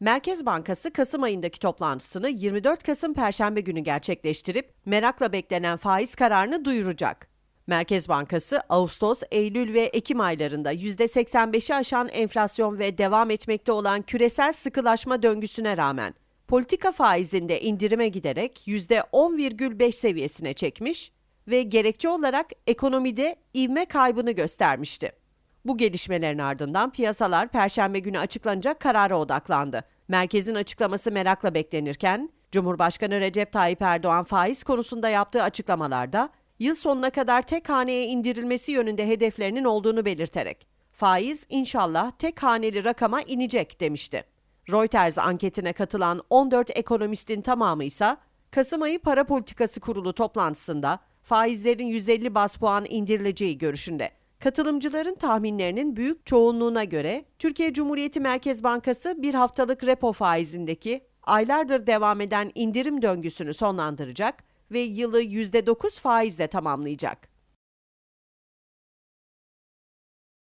Merkez Bankası Kasım ayındaki toplantısını 24 Kasım Perşembe günü gerçekleştirip merakla beklenen faiz kararını duyuracak. Merkez Bankası Ağustos, Eylül ve Ekim aylarında %85'i aşan enflasyon ve devam etmekte olan küresel sıkılaşma döngüsüne rağmen politika faizinde indirime giderek %10,5 seviyesine çekmiş ve gerekçe olarak ekonomide ivme kaybını göstermişti. Bu gelişmelerin ardından piyasalar perşembe günü açıklanacak karara odaklandı. Merkezin açıklaması merakla beklenirken Cumhurbaşkanı Recep Tayyip Erdoğan faiz konusunda yaptığı açıklamalarda yıl sonuna kadar tek haneye indirilmesi yönünde hedeflerinin olduğunu belirterek faiz inşallah tek haneli rakama inecek demişti. Reuters anketine katılan 14 ekonomistin tamamı ise Kasım ayı para politikası kurulu toplantısında faizlerin 150 bas puan indirileceği görüşünde. Katılımcıların tahminlerinin büyük çoğunluğuna göre Türkiye Cumhuriyeti Merkez Bankası bir haftalık repo faizindeki aylardır devam eden indirim döngüsünü sonlandıracak ve yılı %9 faizle tamamlayacak.